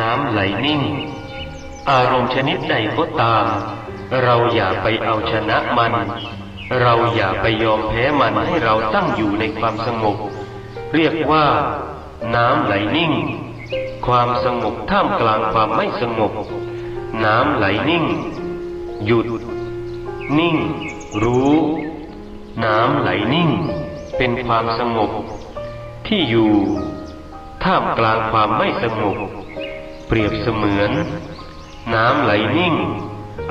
น้ำไหลนิ่ง อารมณ์ชนิดใดก็ตาม เราอย่าไปเอาชนะมัน เราอย่าไปยอมแพ้มันให้เราตั้งอยู่ในความสงบ เรียกว่า น้ำไหลนิ่ง ความสงบท่ามกลางความไม่สงบ น้ำไหลนิ่ง หยุด นิ่ง รู้ น้ำไหลนิ่ง เป็นความสงบที่อยู่ท่ามกลางความไม่สงบ ปรียบเสมือน น้ำไหลนิ่ง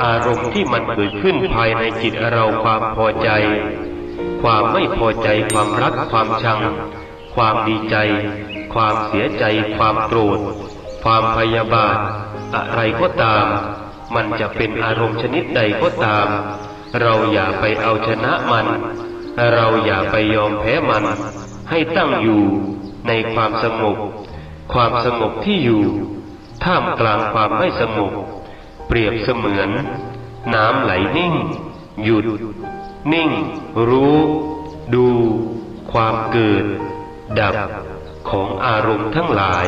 อารมณ์ที่มันเกิดขึ้นภายในจิตเราความพอใจ ความไม่พอใจความรักความชัง ความดีใจ ความเสียใจ ความโกรธ ความพยาบาท อะไรก็ตาม มันจะเป็นอารมณ์ชนิดใดก็ตาม เราอย่าไปเอาชนะมัน เราอย่าไปยอมแพ้มัน ให้ตั้งอยู่ในความสงบความสงบที่อยู่ ท่ามกลางความไม่สงบเปรียบเสมือน น้ำไหลนิ่ง หยุด นิ่ง รู้ ดู ความเกิด ดับของอารมณ์ทั้งหลาย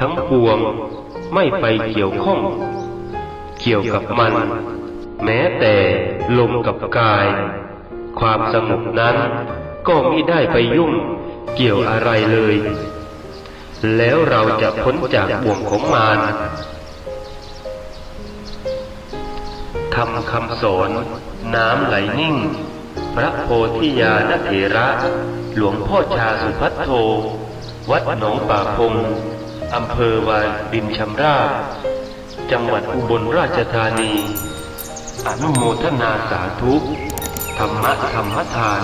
ทั้งปวงไม่ไปเกี่ยวข้อง เกี่ยวกับมัน แม้แต่ลมกับกาย ความสงบนั้นก็ไมิได้ไปยุ่งเกี่ยวอะไรเลย แล้วเราจะพ้นจากบ่วงของมารคำคำสอนน้ำไหลนิ่ง พระโพธิญาณเถระ หลวงพ่อชาสุพัทโท วัดหนองป่าพงอำเภอวาดินชำราบจังหวัดอุบลราชธานี อนุโมทนาสาธุ ธรรมะธรรมทาน